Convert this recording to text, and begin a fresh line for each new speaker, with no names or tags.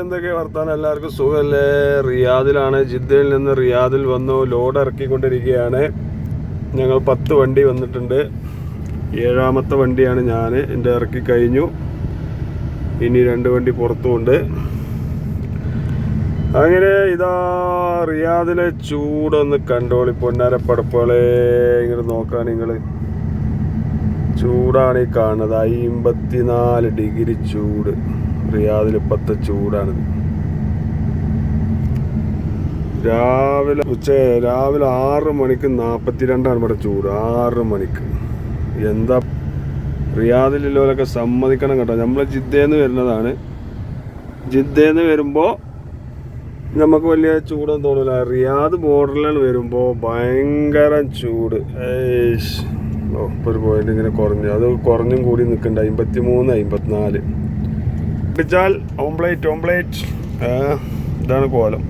എന്തൊക്കെ വർത്താനം? എല്ലാവർക്കും സുഖമല്ലേ റിയാദിലാണ്. ജിദ്ദയിൽ നിന്ന് റിയാദിൽ വന്നു. ലോഡ് ഇറക്കിക്കൊണ്ടിരിക്കുകയാണ്. ഞങ്ങൾ പത്ത് വണ്ടി വന്നിട്ടുണ്ട്. ഏഴാമത്തെ വണ്ടിയാണ് ഞാൻ. എന്റെ ഇറക്കി കഴിഞ്ഞു. ഇനി രണ്ട് വണ്ടി പുറത്തുമുണ്ട്. അങ്ങനെ ഇതാ റിയാദിലെ ചൂടൊന്ന് കണ്ടോളി പൊന്നാര പടപ്പുകളെ ഇങ്ങോട്ട് നോക്കാൻ നിങ്ങൾ ചൂടാണ് ഈ കാണുന്നത്. അമ്പത്തിനാല് ഡിഗ്രി ചൂട്. റിയാദിൽ ഇപ്പത്തെ ചൂടാണിത്. രാവിലെ ഉച്ച രാവിലെ ആറ് മണിക്ക് നാൽപ്പത്തിരണ്ടാണ് ഇവിടെ ചൂട്. ആറ് മണിക്ക്. എന്താ? റിയാദിലുള്ളവരൊക്കെ സമ്മതിക്കണം കേട്ടോ. നമ്മൾ ജിദ്ദേന്ന് വരുന്നതാണ്. ജിദ്ദേന്ന് വരുമ്പോൾ നമുക്ക് വലിയ ചൂടൊന്നും തോന്നില്ല റിയാദ് ബോർഡറിലാണ് വരുമ്പോൾ ഭയങ്കര ചൂട്. ഏയ്ഷ്. ഓ ഇപ്പോൾ ഒരു പോയിന്റ് ഇങ്ങനെ കുറഞ്ഞു. അത് കുറഞ്ഞും കൂടി നിൽക്കുന്നുണ്ട്. അമ്പത്തി മൂന്ന് അമ്പത്തിനാല് പിടിച്ചാൽ ഓംപ്ലേറ്റ് ഓംപ്ലേറ്റ് ഇതാണ് കോലം.